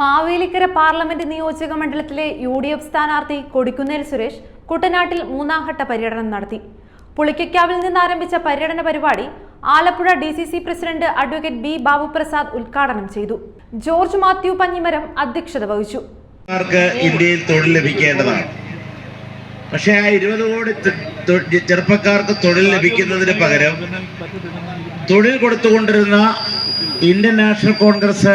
Mavelikkara parliament നിയോജക മണ്ഡലത്തിലെ U D F സ്ഥാനാർത്ഥി കൊടിക്കുന്നേൽ സുരേഷ് കുട്ടനാട്ടിൽ മൂന്നാംഘട്ട പര്യടനം നടത്തി. പുളിക്കക്കാവിൽ നിന്ന് ആരംഭിച്ച പര്യടന പരിപാടി Alappuzha D C C president advocate B Babuprasad ഉദ്ഘാടനം ചെയ്തു. ജോർജ് മാത്യു പഞ്ഞിമരം അധ്യക്ഷത വഹിച്ചു. ഇന്ത്യയിൽ തൊഴിൽ ലഭിക്കേണ്ടതാണ്? പക്ഷേ ആ ഇരുപത് കോടി ചെറുപ്പക്കാർക്ക് തൊഴിൽ ലഭിക്കുന്നതിന് പകരം തൊഴിൽ കൊടുത്തുകൊണ്ടിരുന്ന ഇന്ത്യൻ നാഷണൽ കോൺഗ്രസ്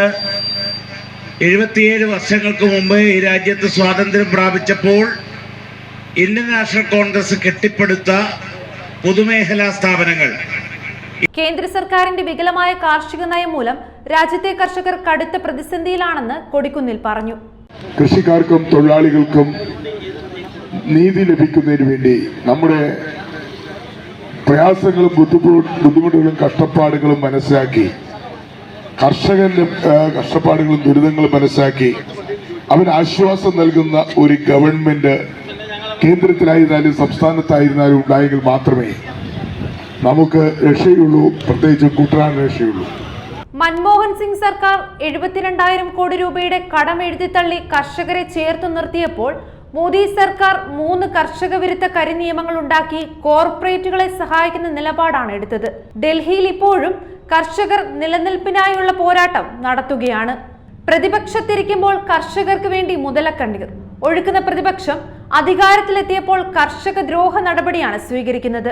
എഴുപത്തിയേഴ് വർഷങ്ങൾക്ക് മുമ്പ് ഈ രാജ്യത്ത് സ്വാതന്ത്ര്യം പ്രാപിച്ചപ്പോൾ ഇന്ത്യൻ നാഷണൽ കോൺഗ്രസ് കെട്ടിപ്പടുത്ത പൊതുമേഖലാ സ്ഥാപനങ്ങൾ. കേന്ദ്ര സർക്കാരിന്റെ വികലമായ കാർഷിക നയം മൂലം രാജ്യത്തെ കർഷകർ കടുത്ത പ്രതിസന്ധിയിലാണെന്ന് കൊടിക്കുന്നിൽ പറഞ്ഞു. കൃഷിക്കാർക്കും തൊഴിലാളികൾക്കും നീതി ലഭിക്കുന്നതിന് വേണ്ടി നമ്മുടെ പ്രയാസങ്ങളും ബുദ്ധിമു- ബുദ്ധിമുട്ടുകളും കഷ്ടപ്പാടുകളും മനസ്സിലാക്കി കർഷകന്റെ കഷ്ടപ്പാടുകളും ദുരിതങ്ങളും മനസ്സിലാക്കി അവന് ആശ്വാസം നൽകുന്ന ഒരു ഗവൺമെന്റ് കേന്ദ്രത്തിലായിരുന്നാലും സംസ്ഥാനത്തായിരുന്നാലും ഉണ്ടായെങ്കിൽ മാത്രമേ നമുക്ക് രക്ഷയുള്ളൂ. പ്രത്യേകിച്ച് കുട്ടനാട് രക്ഷയുള്ളൂ. മൻമോഹൻ സിംഗ് സർക്കാർ എഴുപത്തിരണ്ടായിരം കോടി രൂപയുടെ കടം എഴുതിത്തള്ളി കർഷകരെ ചേർത്തു നിർത്തിയപ്പോൾ മോദി സർക്കാർ മൂന്ന് കർഷക വിരുദ്ധ കരിനിയമങ്ങൾ ഉണ്ടാക്കി കോർപ്പറേറ്റുകളെ സഹായിക്കുന്ന നിലപാടാണ് എടുത്തത്. ഡൽഹിയിൽ ഇപ്പോഴും കർഷകർ നിലനിൽപ്പിനായുള്ള പോരാട്ടം നടത്തുകയാണ്. പ്രതിപക്ഷത്തിരിക്കുമ്പോൾ കർഷകർക്ക് വേണ്ടി മുതലക്കണ്ണികൾ ഒഴുക്കുന്ന പ്രതിപക്ഷം അധികാരത്തിലെത്തിയപ്പോൾ കർഷക ദ്രോഹ നടപടിയാണ് സ്വീകരിക്കുന്നത്.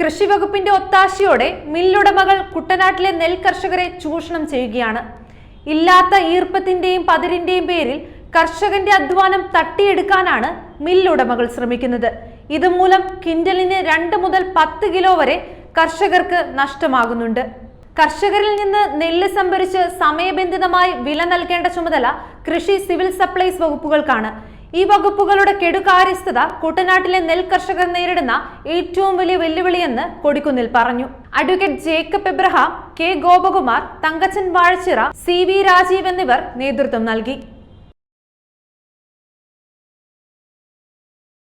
കൃഷി വകുപ്പിന്റെ ഒത്താശയോടെ മില്ലുടമകൾ കുട്ടനാട്ടിലെ നെൽ കർഷകരെ ചൂഷണം ചെയ്യുകയാണ്. ഇല്ലാത്ത ഈർപ്പത്തിന്റെയും പതിരിന്റെയും പേരിൽ കർഷകന്റെ അധ്വാനം തട്ടിയെടുക്കാനാണ് മില്ലുടമകൾ ശ്രമിക്കുന്നത്. ഇതുമൂലം കിൻഡലിന് രണ്ട് മുതൽ പത്ത് കിലോ വരെ കർഷകർക്ക് നഷ്ടമാകുന്നുണ്ട്. കർഷകരിൽ നിന്ന് നെല്ല് സംഭരിച്ച് സമയബന്ധിതമായി വില നൽകേണ്ട ചുമതല കൃഷി സിവിൽ സപ്ലൈസ് വകുപ്പുകൾക്കാണ്. ഈ വകുപ്പുകളുടെ കെടുകാര്യസ്ഥത കുട്ടനാട്ടിലെ നെൽ കർഷകർ നേരിടുന്ന ഏറ്റവും വലിയ വെല്ലുവിളിയെന്ന് കൊടിക്കുന്നിൽ പറഞ്ഞു. Advocate Jacob Abraham K Gopakumar Thankachan Vazhachira C V Rajeev എന്നിവർ നേതൃത്വം നൽകി.